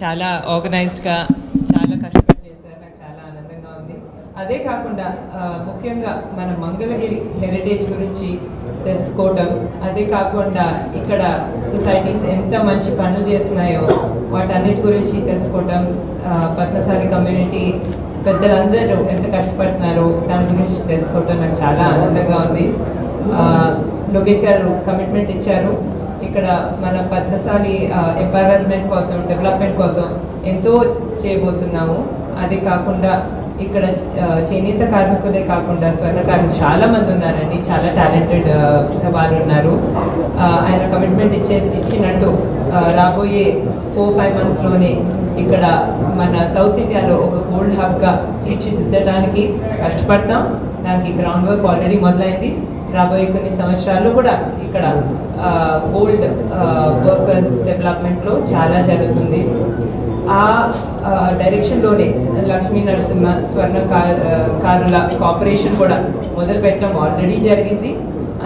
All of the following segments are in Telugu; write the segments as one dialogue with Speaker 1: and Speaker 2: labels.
Speaker 1: చాలా ఆర్గనైజ్డ్గా చాలా కష్టపడి చేశారు. నాకు చాలా ఆనందంగా ఉంది. అదే కాకుండా ముఖ్యంగా మన మంగళగిరి హెరిటేజ్ గురించి తెలుసుకోవటం అదే కాకుండా ఇక్కడ సొసైటీస్ ఎంత మంచి పనులు చేస్తున్నాయో వాటన్నిటి గురించి తెలుసుకోవటం పద్మసారి కమ్యూనిటీ పెద్దలందరూ ఎంత కష్టపడుతున్నారో దాని గురించి తెలుసుకోవటం నాకు చాలా ఆనందంగా ఉంది. లోకేష్ గారు కమిట్మెంట్ ఇచ్చారు. ఇక్కడ మన పద్మశాలి ఎంపవర్మెంట్ కోసం డెవలప్మెంట్ కోసం ఎంతో చేయబోతున్నాము. అది కాకుండా ఇక్కడ చేనేత కార్మికులే కాకుండా స్వర్ణకారులు చాలా మంది ఉన్నారండి. చాలా టాలెంటెడ్ వారు ఉన్నారు. ఆయన కమిట్మెంట్ ఇచ్చే ఇచ్చినట్టు రాబోయే ఫోర్ ఫైవ్ మంత్స్లోనే ఇక్కడ మన సౌత్ ఇండియాలో ఒక గోల్డ్ హబ్గా తీర్చిదిద్దడానికి కష్టపడతాం. దానికి గ్రౌండ్ వర్క్ ఆల్రెడీ మొదలైంది. రాబోయే కొన్ని సంవత్సరాల్లో కూడా ఇక్కడ గోల్డ్ వర్కర్స్ డెవలప్మెంట్లో చాలా జరుగుతుంది. ఆ డైరెక్షన్లోనే లక్ష్మీ నరసింహ స్వర్ణ కార్ కారుల కార్పొరేషన్ కూడా మొదలు పెట్టడం ఆల్రెడీ జరిగింది.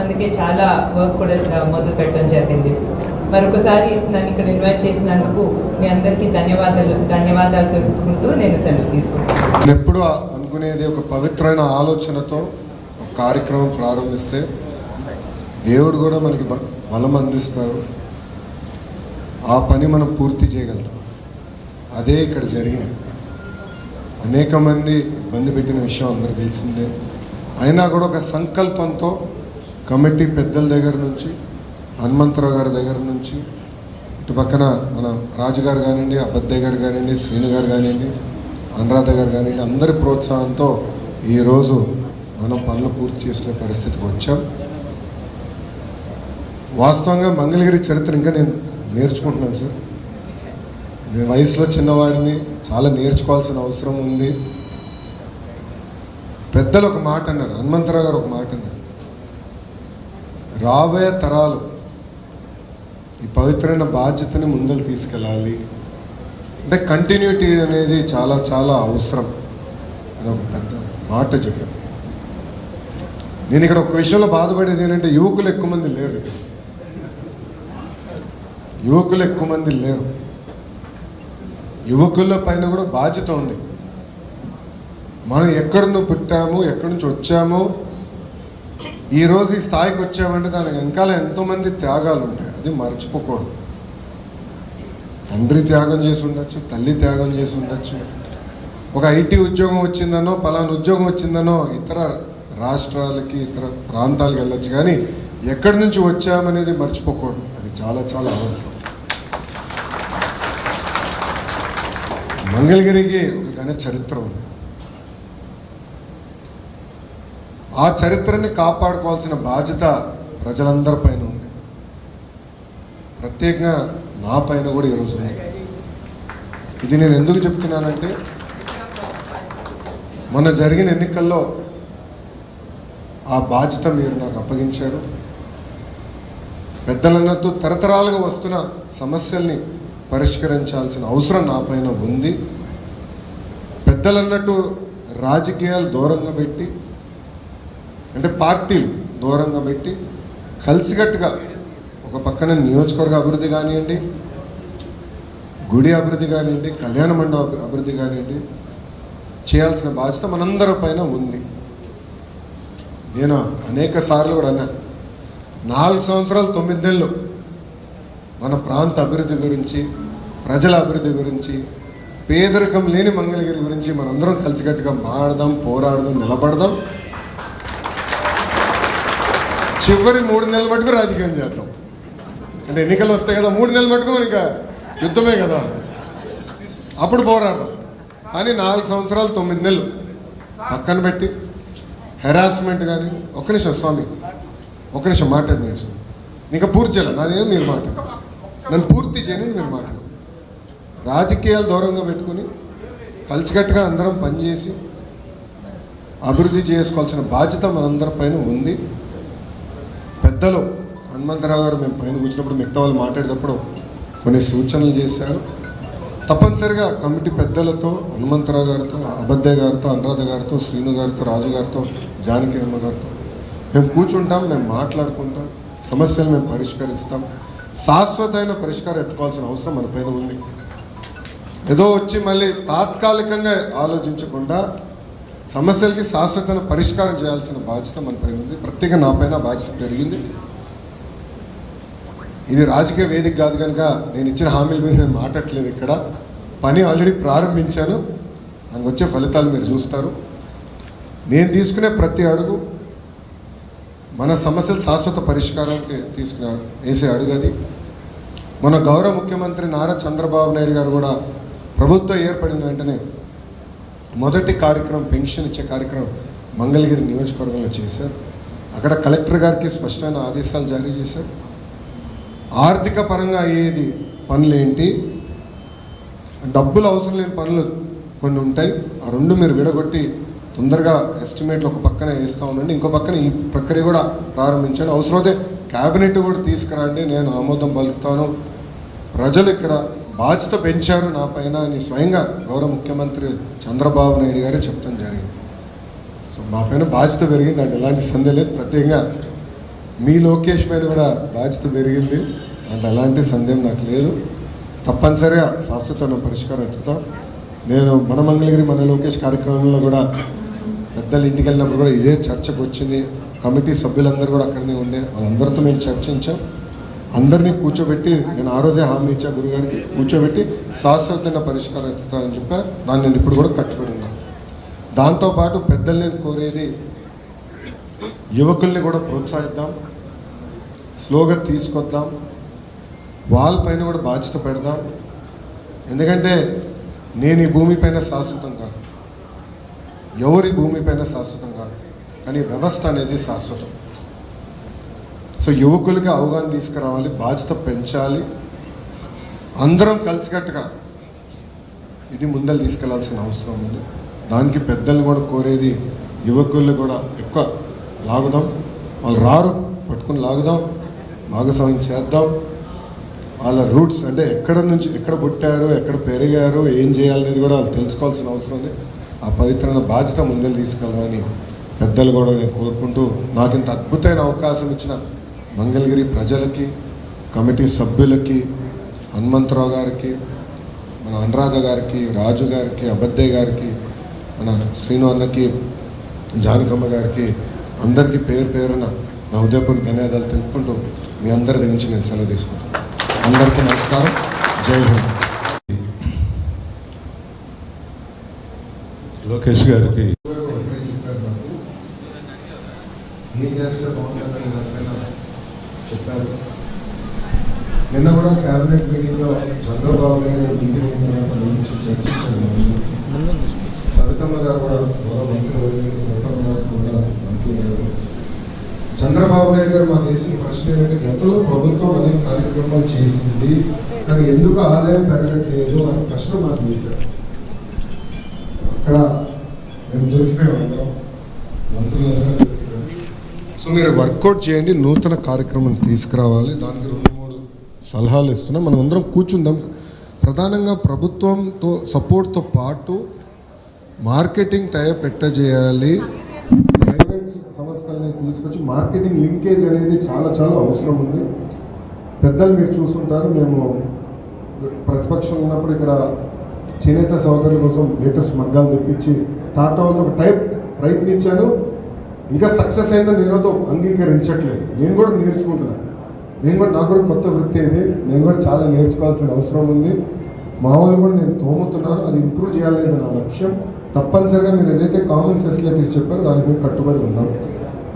Speaker 1: అందుకే చాలా వర్క్ కూడా మొదలు పెట్టడం జరిగింది. మరొకసారి నన్ను ఇక్కడ ఇన్వైట్ చేసినందుకు మీ అందరికీ ధన్యవాదాలు ధన్యవాదాలు తెలుపుకుంటూ నేను సెలవు తీసుకుంటాను
Speaker 2: ఎప్పుడూ ఎప్పుడు అనుకునేది ఒక పవిత్రమైన ఆలోచనతో కార్యక్రమం ప్రారంభిస్తే దేవుడు కూడా మనకి బ- బలం అందిస్తారు. ఆ పని మనం పూర్తి చేయగలుగుతాం. అదే ఇక్కడ జరిగింది. అనేక మంది ఇబ్బంది పెట్టిన విషయం అందరికీ తెలిసిందే. అయినా కూడా ఒక సంకల్పంతో కమిటీ పెద్దల దగ్గర నుంచి హనుమంతరావు గారి దగ్గర నుంచి ఇటు పక్కన మన రాజుగారు కానివ్వండి అబద్దయ్య గారు కానివ్వండి శ్రీను గారు కానివ్వండి అనురాధ గారు కానివ్వండి అందరి ప్రోత్సాహంతో ఈరోజు మనం పనులు పూర్తి చేసుకునే పరిస్థితికి వచ్చాం. వాస్తవంగా మంగళగిరి చరిత్ర ఇంకా నేను నేర్చుకుంటున్నాను సార్. నేను వయసులో చిన్నవాడిని చాలా నేర్చుకోవాల్సిన అవసరం ఉంది. పెద్దలు ఒక మాట అన్నారు హనుమంతరావు గారు ఒక మాట అన్నారు. రాబోయే తరాలు ఈ పవిత్రమైన బాధ్యతని ముందలు తీసుకెళ్ళాలి. అంటే కంటిన్యూటీ అనేది చాలా చాలా అవసరం అని ఒక పెద్ద మాట చెప్పాను నేను ఇక్కడ ఒక విషయంలో బాధపడేది ఏంటంటే యువకులు ఎక్కువ మంది లేరు. యువకులు ఎక్కువ మంది లేరు. యువకుల పైన కూడా బాధ్యత ఉంది. మనం ఎక్కడి నుంచి పుట్టాము ఎక్కడి నుంచి వచ్చామో ఈరోజు ఈ స్థాయికి వచ్చామంటే దాని వెనకాల ఎంతోమంది త్యాగాలు ఉంటాయి. అది మర్చిపోకూడదు. తండ్రి త్యాగం చేసి ఉండొచ్చు తల్లి త్యాగం చేసి ఉండొచ్చు. ఒక ఐటీ ఉద్యోగం వచ్చిందనో పలానా ఉద్యోగం వచ్చిందనో ఇతర రాష్ట్రాలకి ఇతర ప్రాంతాలకు వెళ్ళొచ్చు. కానీ ఎక్కడి నుంచి వచ్చామనేది మర్చిపోకూడదు. అది చాలా చాలా అవసరం. మంగళగిరికి ఒక ఘన చరిత్ర ఉంది. ఆ చరిత్రని కాపాడుకోవాల్సిన బాధ్యత ప్రజలందరి పైన ఉంది. ప్రత్యేకంగా నా పైన కూడా ఈరోజు ఉంది. ఇది నేను ఎందుకు చెప్తున్నానంటే మొన్న జరిగిన ఎన్నికల్లో ఆ బాధ్యత మీరు నాకు అప్పగించారు. పెద్దలన్నట్టు తరతరాలుగా వస్తున్న సమస్యల్ని పరిష్కరించాల్సిన అవసరం నా పైన ఉంది. పెద్దలన్నట్టు రాజకీయాలు దూరంగా పెట్టి అంటే పార్టీలు దూరంగా పెట్టి కలిసికట్టుగా ఒక పక్కన నియోజకవర్గ అభివృద్ధి కానివ్వండి గుడి అభివృద్ధి కానివ్వండి కళ్యాణ మండప అభివృద్ధి కానివ్వండి చేయాల్సిన బాధ్యత మనందరి పైన ఉంది. నేను అనేక సార్లు కూడా అన్నా నాలుగు సంవత్సరాలు తొమ్మిది నెలలు మన ప్రాంత అభివృద్ధి గురించి ప్రజల అభివృద్ధి గురించి పేదరికం లేని మంగళగిరి గురించి మనందరం కలిసికట్టుగా మాడదాం పోరాడదాం నిలబడదాం. చివరి మూడు నెలల మటుకు రాజకీయం చేద్దాం. అంటే ఎన్నికలు వస్తాయి కదా మూడు నెలల మటుకు మనకి యుద్ధమే కదా. అప్పుడు పోరాడదాం. కానీ నాలుగు సంవత్సరాలు తొమ్మిది నెలలు పక్కన పెట్టి హెరాస్మెంట్ కానీ ఒక్క నిమిషం స్వామి ఒక్క నిమిషం మాట్లాడినాడు స్వామి ఇంకా పూర్తి చేయాలి? నాదేం మీరు మాట్లాడు. నన్ను పూర్తి చేయని మీరు మాట్లాడు. రాజకీయాలు దూరంగా పెట్టుకుని కలిసికట్టుగా అందరం పనిచేసి అభివృద్ధి చేసుకోవాల్సిన బాధ్యత మనందరి పైన ఉంది. పెద్దలు హనుమంతరావు గారు మేము పైన కూర్చున్నప్పుడు మిగతా వాళ్ళు మాట్లాడేటప్పుడు కొన్ని సూచనలు చేశారు. తప్పనిసరిగా కమిటీ పెద్దలతో హనుమంతరావు గారితో అబద్దయ్య గారితో అనురాధ గారితో శ్రీను గారితో రాజు గారితో జానకి అమ్మ గారితో. మేము కూర్చుంటాం మేము మాట్లాడుకుంటాం సమస్యలు మేము పరిష్కరిస్తాం. శాశ్వతమైన పరిష్కారం ఎత్తుకోవాల్సిన అవసరం మన పైన ఉంది. ఏదో వచ్చి మళ్ళీ తాత్కాలికంగా ఆలోచించకుండా సమస్యలకి శాశ్వతమైన పరిష్కారం చేయాల్సిన బాధ్యత మన పైన ఉంది. ప్రత్యేక నా పైన బాధ్యత పెరిగింది. ఇది రాజకీయ వేదిక కాదు కనుక నేను ఇచ్చిన హామీల గురించి నేను మాట్లాడట్లేదు ఇక్కడ. పని ఆల్రెడీ ప్రారంభించాను. దానికి వచ్చే ఫలితాలు మీరు చూస్తారు. నేను తీసుకునే ప్రతి అడుగు మన సమస్యల శాశ్వత పరిష్కారానికి తీసుకునే వేసే అడుగు అది. మన గౌరవ ముఖ్యమంత్రి నారా చంద్రబాబు నాయుడు గారు కూడా ప్రభుత్వం ఏర్పడిన వెంటనే మొదటి కార్యక్రమం పెన్షన్ ఇచ్చే కార్యక్రమం మంగళగిరి నియోజకవర్గంలో చేశారు. అక్కడ కలెక్టర్ గారికి స్పష్టమైన ఆదేశాలు జారీ చేశారు. ఆర్థిక పరంగా అయ్యేది పనులేంటి? డబ్బులు అవసరం లేని పనులు కొన్ని ఉంటాయి. ఆ రెండు మీరు విడగొట్టి తొందరగా ఎస్టిమేట్లు ఒక పక్కన వేస్తూ ఉండండి. ఇంకో పక్కన ఈ ప్రక్రియ కూడా ప్రారంభించండి. అవసరమైతే క్యాబినెట్ కూడా తీసుకురండి. నేను ఆమోదం పలుకుతాను. ప్రజలు ఇక్కడ బాధ్యత పెంచారు నా పైన అని స్వయంగా గౌరవ ముఖ్యమంత్రి చంద్రబాబు నాయుడు గారే చెప్తాం జరిగింది. సో మా పైన బాధ్యత పెరిగింది అంటే ఎలాంటి సందేహం లేదు. ప్రత్యేకంగా మీ లోకేష్ మీద కూడా బాధ్యత పెరిగింది. అంటే అలాంటి సందేహం నాకు లేదు. తప్పనిసరిగా శాశ్వత పరిష్కారం ఎత్తుతాం. నేను మన మంగళగిరి మన లోకేష్ కార్యక్రమంలో కూడా పెద్దలు ఇంటికి వెళ్ళినప్పుడు కూడా ఇదే చర్చకు వచ్చింది. కమిటీ సభ్యులందరూ కూడా అక్కడనే ఉండే. వాళ్ళందరితో మేము చర్చించాం. అందరినీ కూర్చోబెట్టి నేను ఆ రోజే హామీ ఇచ్చా గురుగారికి కూర్చోబెట్టి శాశ్వతమైన పరిష్కారం ఎత్తుతానని చెప్పా. దాన్ని నేను ఇప్పుడు కూడా కట్టుబడి ఉన్నాను దాంతోపాటు పెద్దలు నేను కోరేది యువకుల్ని కూడా ప్రోత్సహిద్దాం. స్లోగా తీసుకొద్దాం. వాళ్ళపైన కూడా బాధ్యత పెడదాం. ఎందుకంటే నేను ఈ భూమిపైన శాశ్వతం కాదు. ఎవరి భూమిపైన శాశ్వతం కాదు. కానీ వ్యవస్థ అనేది శాశ్వతం. సో యువకులకి అవగాహన తీసుకురావాలి బాధ్యత పెంచాలి. అందరం కలిసికట్టుగా ఇది ముందలు తీసుకెళ్ళాల్సిన అవసరం ఉంది. దానికి పెద్దలు కూడా కోరేది యువకులు కూడా ఎక్కువ లాగుదాం. వాళ్ళు రారు పట్టుకుని లాగుదాం. భాగస్వామ్యం చేద్దాం. వాళ్ళ రూట్స్ అంటే ఎక్కడ నుంచి ఎక్కడ పుట్టారు ఎక్కడ పెరిగారు ఏం చేయాలనేది కూడా వాళ్ళు తెలుసుకోవాల్సిన అవసరం ఉంది. ఆ పవిత్రమైన బాధ్యత ముందలు తీసుకెళ్దామని పెద్దలు కూడా నేను కోరుకుంటూ నాకు ఇంత అద్భుతమైన అవకాశం ఇచ్చిన మంగళగిరి ప్రజలకి కమిటీ సభ్యులకి హనుమంతరావు గారికి మన అనురాధ గారికి రాజు గారికి అబద్దయ్య గారికి మన శ్రీను అన్నకి జానకమ్మ గారికి అందరికీ పేరు పేరున నా ఉదయపూర్వక ధన్యవాదాలు తెలుపుకుంటూ మీ అందరి దగ్గర నుంచి నేను సెలవు తీసుకుంటాను. అందరికీ నమస్కారం. జై హింద్.
Speaker 3: లోకేష్ గారికి
Speaker 2: ఏం చేస్తే బాగుంటుందని దానిపైన చెప్పారు. నిన్న కూడా కేబినెట్ మీటింగ్లో చంద్రబాబు నాయుడు అయిన తర్వాత గురించి చర్చించాను సవితమ్మ గారు కూడా గౌరవ మంత్రి చంద్రబాబు నాయుడు గారు మాకు వేసిన ప్రశ్న ఏంటంటే గతంలో ప్రభుత్వం అనేక కార్యక్రమాలు చేసింది కానీ ఎందుకు ఆదాయం పెరగట్లేదు అనే ప్రశ్న మాకు వేశారు. అక్కడ మేము దొరికినాం అందరం. మంత్రులందరూ సో మీరు వర్కౌట్ చేయండి నూతన కార్యక్రమం తీసుకురావాలి. దానికి రెండు మూడు సలహాలు ఇస్తున్నాం. మనం అందరం కూర్చుందాం. ప్రధానంగా ప్రభుత్వంతో సపోర్ట్తో పాటు మార్కెటింగ్ తయారు పెట్టజేయాలి. ప్రైవేట్ సంస్థలని తీసుకొచ్చి మార్కెటింగ్ లింకేజ్ అనేది చాలా చాలా అవసరం ఉంది. పెద్దలు మీరు చూసుంటారు మేము ప్రతిపక్షం ఉన్నప్పుడు ఇక్కడ చేనేత సోదరుల కోసం లేటెస్ట్ మగ్గాలు తెప్పించి టాటా ఒక టైప్ ప్రయత్నించాను. ఇంకా సక్సెస్ అయిందని నేనతో అంగీకరించట్లేదు. నేను కూడా నేర్చుకుంటున్నాను నేను కూడా నాకు కూడా కొత్త వృత్తి ఇది. నేను కూడా చాలా నేర్చుకోవాల్సిన అవసరం ఉంది. మామూలు కూడా నేను తోముతున్నాను. అది ఇంప్రూవ్ చేయాలనేది నా లక్ష్యం. తప్పనిసరిగా మీరు ఏదైతే కామన్ ఫెసిలిటీస్ చెప్పారో దాని మీద కట్టుబడి ఉన్నాం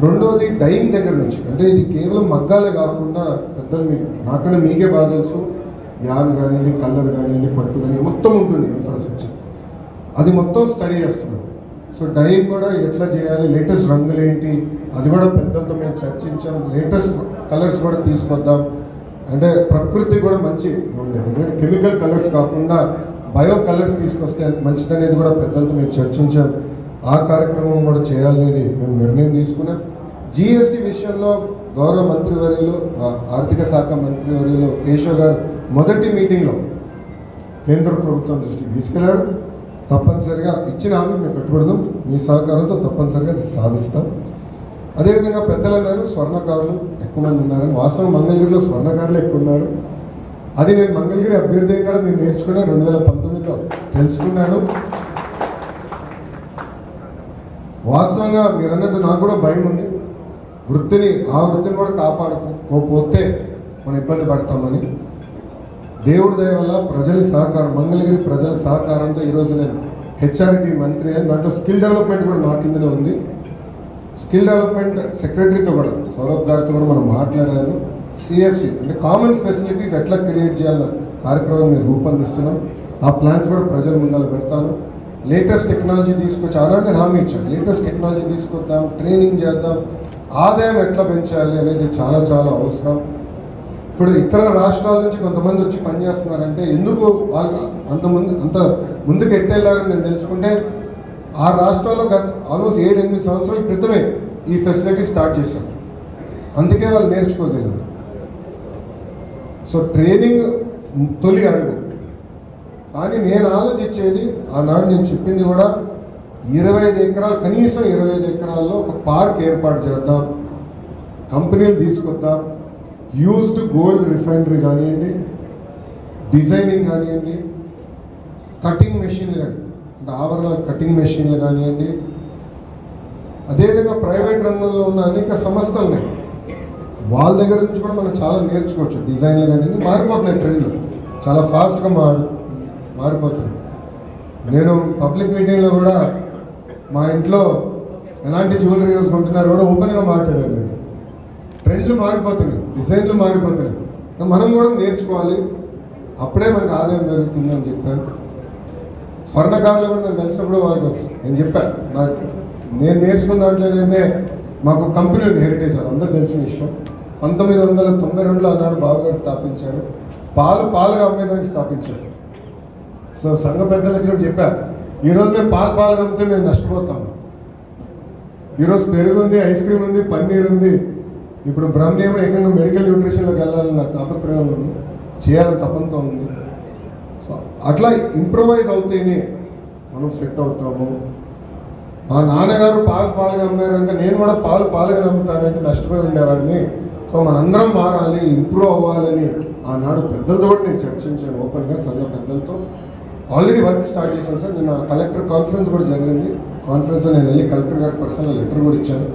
Speaker 2: రెండోది డైయింగ్ దగ్గర నుంచి. అంటే ఇది కేవలం మగ్గాలే కాకుండా పెద్దలు మీకు నాకన్నా మీకే బాధ తెలుసు. యాన్ కానివ్వండి కలర్ కానివ్వండి పట్టు కానీ మొత్తం ఉంటుంది ఇన్ఫ్రాస్ట్రక్చర్ అది మొత్తం స్టడీ చేస్తున్నాం సో డైయింగ్ కూడా ఎట్లా చేయాలి లేటెస్ట్ రంగులు ఏంటి అది కూడా పెద్దలతో మేము చర్చించాం. లేటెస్ట్ కలర్స్ కూడా తీసుకొద్దాం. అంటే ప్రకృతి కూడా మంచి. ఉండేది ఎందుకంటే కెమికల్ కలర్స్ కాకుండా బయో కలర్స్ తీసుకొస్తే మంచిదనేది కూడా పెద్దలతో మేము చర్చించాం. ఆ కార్యక్రమం కూడా చేయాలనేది మేము నిర్ణయం తీసుకున్నాం. జిఎస్టీ విషయంలో గౌరవ మంత్రివర్యులు ఆ, ఆర్థిక శాఖ మంత్రివర్యులు కేశవ్ గారు మొదటి మీటింగ్లో కేంద్ర ప్రభుత్వం దృష్టికి తీసుకెళ్ళారు. తప్పనిసరిగా ఇచ్చిన హామీ మేము కట్టుబడదాం మీ సహకారంతో తప్పనిసరిగా సాధిస్తాం. అదేవిధంగా పెద్దలు అన్నారు స్వర్ణకారులు ఎక్కువ మంది ఉన్నారని. వాస్తవం మంగళగిరిలో స్వర్ణకారులు ఎక్కువ ఉన్నారు. అది నేను మంగళగిరి అభ్యర్థి అయినా నేను నేర్చుకున్నాను రెండు వేల పంతొమ్మిదిలో తెలుసుకున్నాను. వాస్తవంగా మీరు అన్నట్టు నాకు కూడా భయం ఉంది. వృత్తిని ఆ వృత్తిని కూడా కాపాడుకోకపోతే మనం ఇబ్బంది పడతామని. దేవుడి దయ వల్ల ప్రజల సహకారం మంగళగిరి ప్రజల సహకారంతో ఈరోజు నేను హెచ్ఆర్డి మంత్రి అని దాంట్లో స్కిల్ డెవలప్మెంట్ కూడా నా కిందనే ఉంది. స్కిల్ డెవలప్మెంట్ సెక్రటరీతో కూడా సౌరభ్ గారితో కూడా మనం మాట్లాడాను. సిఎఫ్సి అంటే కామన్ ఫెసిలిటీస్ ఎట్లా క్రియేట్ చేయాలన్న కార్యక్రమం మేము రూపొందిస్తున్నాం. ఆ ప్లాన్స్ కూడా ప్రజల ముందర పెడతాను. లేటెస్ట్ టెక్నాలజీ తీసుకొచ్చి ఆనాడు నేను హామీ ఇచ్చాను. లేటెస్ట్ టెక్నాలజీ తీసుకొద్దాం ట్రైనింగ్ చేద్దాం ఆదాయం ఎట్లా పెంచాలి అనేది చాలా చాలా అవసరం. ఇప్పుడు ఇతర రాష్ట్రాల నుంచి కొంతమంది వచ్చి పనిచేస్తున్నారంటే ఎందుకు వాళ్ళు అంత ముందు అంత ముందుకు ఎట్టెళ్ళారని నేను తెలుసుకుంటే ఆ రాష్ట్రాల్లో గత ఆల్మోస్ట్ ఏడు ఎనిమిది సంవత్సరాల క్రితమే ఈ ఫెసిలిటీ స్టార్ట్ చేశాం అందుకే వాళ్ళు నేర్చుకోగలిగారు. సో ట్రైనింగ్ తొలి అడుగు. కానీ నేను ఆలోచించేది ఆనాడు నేను చెప్పింది కూడా ఇరవై ఐదు ఎకరాలు కనీసం ఇరవై ఐదు ఎకరాల్లో ఒక పార్క్ ఏర్పాటు చేద్దాం కంపెనీలు తీసుకొద్దాం యూజ్డ్ గోల్డ్ రిఫైనరీ కానివ్వండి డిజైనింగ్ కానివ్వండి కటింగ్ మెషిన్లు కానీ అంటే ఆవరణాలు కటింగ్ మెషిన్లు కానివ్వండి అదేవిధంగా ప్రైవేట్ రంగంలో ఉన్న అనేక సంస్థలు ఉన్నాయి. వాళ్ళ దగ్గర నుంచి కూడా మనం చాలా నేర్చుకోవచ్చు. డిజైన్లు కానీ మారిపోతున్నాయి ట్రెండ్లు. చాలా ఫాస్ట్గా మారు మారిపోతున్నాయి. నేను పబ్లిక్ మీటింగ్లో కూడా మా ఇంట్లో ఎలాంటి జ్యువెలరీ ఈరోజు కొంటున్నారు కూడా ఓపెన్గా మాట్లాడాను నేను. ట్రెండ్లు మారిపోతున్నాయి. డిజైన్లు మారిపోతున్నాయి. మనం కూడా నేర్చుకోవాలి. అప్పుడే మనకు ఆదాయం పెరుగుతుందని చెప్పాను. స్వర్ణకారులు కూడా నేను కలిసినప్పుడు వాళ్ళకి నేను చెప్పాను నా నేను నేర్చుకున్న దాంట్లో ఏంటంటే మాకు కంపెనీ ఉంది హెరిటేజ్ అది అందరూ తెలిసిన విషయం. పంతొమ్మిది వందల తొంభై రెండులో అన్నాడు బాబుగారు స్థాపించారు. పాలు పాలుగా అమ్మేదానికి స్థాపించారు. సో సంఘ పెద్దలు వచ్చినప్పుడు చెప్పారు ఈరోజు మేము పాలు పాలుగా అమ్మితే మేము నష్టపోతాము. ఈరోజు పెరుగు ఉంది ఐస్ క్రీమ్ ఉంది పన్నీర్ ఉంది. ఇప్పుడు బ్రహ్మేమో ఏకంగా మెడికల్ న్యూట్రిషన్లోకి వెళ్ళాలన్న తాపత్రయంలో ఉంది. చేయాలని తపంతో ఉంది. సో అట్లా ఇంప్రూవైజ్ అవుతేనే మనం సెట్ అవుతాము. మా నాన్నగారు పాలు పాలుగా అమ్మారంటే నేను కూడా పాలు పాలుగా నమ్ముతానంటే నష్టపోయి ఉండేవాడిని. సో మనందరం మారాలి ఇంప్రూవ్ అవ్వాలని ఆనాడు పెద్దలతో కూడా నేను చర్చించాను ఓపెన్గా సంఘ పెద్దలతో. ఆల్రెడీ వర్క్ స్టార్ట్ చేశాను సార్. నిన్న కలెక్టర్ కాన్ఫరెన్స్ కూడా జరిగింది. కాన్ఫరెన్స్లో నేను వెళ్ళి కలెక్టర్ గారికి పర్సనల్ లెటర్ కూడా ఇచ్చాను.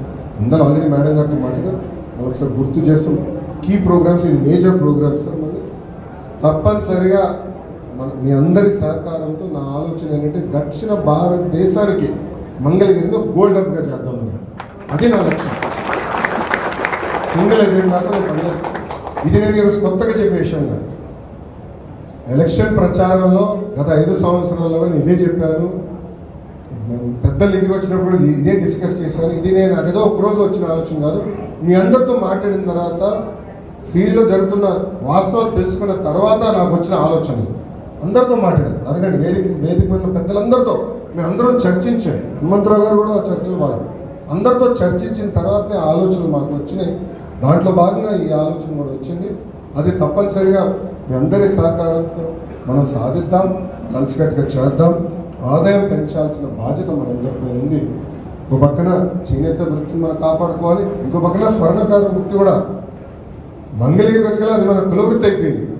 Speaker 2: అందరూ ఆల్రెడీ మేడం గారితో మాట్లాగా వాళ్ళు ఒకసారి గుర్తు చేస్తూ కీ ప్రోగ్రామ్స్ ఇది మేజర్ ప్రోగ్రామ్స్ సార్ మనది. తప్పనిసరిగా మన మీ అందరి సహకారంతో నా ఆలోచన ఏంటంటే దక్షిణ భారతదేశానికి మంగళగిరిని గోల్డ్ అప్గా చేద్దామని. అది నా లక్ష్యం. సింగిల్ ఎజెండాతో నేను పనిచేస్తాను ఇది నేను ఈరోజు కొత్తగా చెప్పే విషయం కాదు. ఎలక్షన్ ప్రచారంలో గత ఐదు సంవత్సరాల్లో కూడా నేను ఇదే చెప్పాను. నేను పెద్దల ఇంటికి వచ్చినప్పుడు ఇదే డిస్కస్ చేశాను. ఇది నేను అదేదో ఒక రోజు వచ్చిన ఆలోచన కాదు. మీ అందరితో మాట్లాడిన తర్వాత ఫీల్డ్లో జరుగుతున్న వాస్తవాలు తెలుసుకున్న తర్వాత నాకు వచ్చిన ఆలోచన. అందరితో మాట్లాడాను. అడగండి వేదిక వేదిక ఉన్న పెద్దలందరితో. మేము అందరం చర్చించాం. హనుమంతరావు గారు కూడా ఆ చర్చలు భాగం అందరితో చర్చించిన తర్వాతనే ఆలోచనలు మాకు వచ్చినాయి. దాంట్లో భాగంగా ఈ ఆలోచన కూడా వచ్చింది. అది తప్పనిసరిగా మీ అందరి సహకారంతో మనం సాధిద్దాం కలిసికట్టుగా చేద్దాం. ఆదాయం పెంచాల్సిన బాధ్యత మనందరిపై ఉంది. ఒక పక్కన చేనేత వృత్తిని మనం కాపాడుకోవాలి. ఇంకో పక్కన స్వర్ణకార వృత్తి కూడా. మంగళగిరికి వచ్చి అది మన కులవృత్తి అయిపోయింది.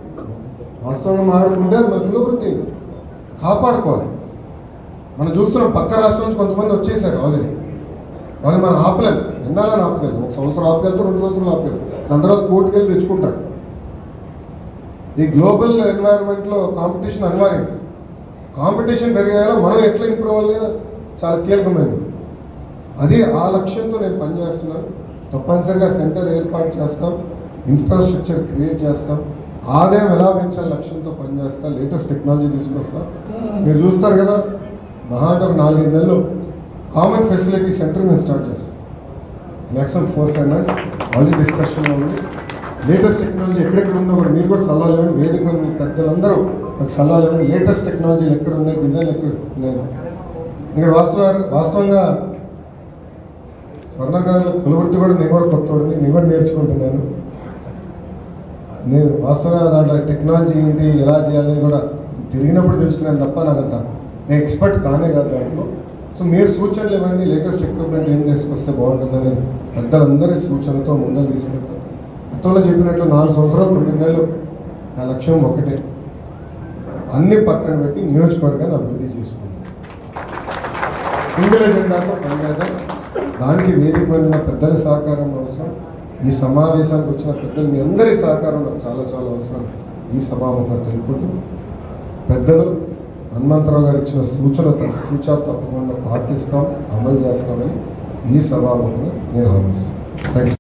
Speaker 2: వాస్తవంగా మాట్లాడుకుంటే మన కులవృత్తి. కాపాడుకోవాలి. మనం చూస్తున్నాం పక్క రాష్ట్రం నుంచి కొంతమంది వచ్చేసారు ఆల్రెడీ. వాళ్ళు మనం ఆపలేం ఎన్నాలని ఆపలేదు ఒక సంవత్సరం ఆపలేదు రెండు సంవత్సరాలు ఆపలేదు దాని తర్వాత కోర్టుకెళ్ళి తెచ్చుకుంటారు. ఈ గ్లోబల్ ఎన్వైరన్మెంట్లో కాంపిటీషన్ అనివార్యం. కాంపిటీషన్ పెరిగేలా మనం ఎట్లా ఇంప్రూవ్ అవ్వలేదు చాలా కీలకమైనది అది ఆ లక్ష్యంతో నేను పనిచేస్తున్నాను తప్పనిసరిగా సెంటర్ ఏర్పాటు చేస్తాం. ఇన్ఫ్రాస్ట్రక్చర్ క్రియేట్ చేస్తాం. ఆదాయం ఎలా పెంచాలి లక్ష్యంతో పనిచేస్తా. లేటెస్ట్ టెక్నాలజీ తీసుకొస్తా. మీరు చూస్తారు కదా మహా అంటే ఒక నాలుగైదు నెలలు. కామన్ ఫెసిలిటీ సెంటర్ మేము స్టార్ట్ చేస్తాం. Maximum four five months already డిస్కషన్లో ఉంది. లేటెస్ట్ టెక్నాలజీ ఎక్కడెక్కడ ఉందో కూడా మీరు కూడా సలహాలు ఇవ్వండి. వేదిక మీద పెద్దలందరూ నాకు సలహాలు ఇవ్వండి. లేటెస్ట్ టెక్నాలజీలు ఎక్కడ ఉన్నాయి? డిజైన్లు ఎక్కడ ఉన్నాయి? ఇక్కడ వాస్తవ వాస్తవంగా స్వర్ణకారులు కులవృత్తి కూడా నేను కూడా కొత్త నేను కూడా నేర్చుకుంటున్నాను. నేను వాస్తవంగా దాంట్లో టెక్నాలజీ ఏంటి ఎలా చేయాలి కూడా తిరిగినప్పుడు తెలుసుకున్నాను తప్ప నాకు అంత నేను ఎక్స్పర్ట్ కానే కాదు దాంట్లో. సో మీరు సూచనలు ఇవ్వండి లేటెస్ట్ ఎక్విప్మెంట్ ఏం చేసుకొస్తే బాగుంటుందని పెద్దలందరి సూచనతో ముందరు తీసుకెళ్తాం. గతంలో చెప్పినట్లు నాలుగు సంవత్సరాలు తొమ్మిది నెలలు నా లక్ష్యం ఒకటే. అన్ని పక్కన పెట్టి నియోజకవర్గాన్ని అభివృద్ధి చేసుకుందాం. సింగిల్ ఎజెండాతో పనిచేద్దాం. దానికి వేదిక పైన పెద్దల సహకారం అవసరం. ఈ సమావేశానికి వచ్చిన పెద్దలు మీ అందరి సహకారం నాకు చాలా చాలా అవసరం. ఈ సభాముఖంగా తెలుపుకుంటూ పెద్దలు హనుమంతరావు గారు ఇచ్చిన సూచన తూచా తప్పకుండా పాటిస్తాం అమలు చేస్తామని ఈ సభాముఖంగా నేను హామీస్తాను థ్యాంక్ యూ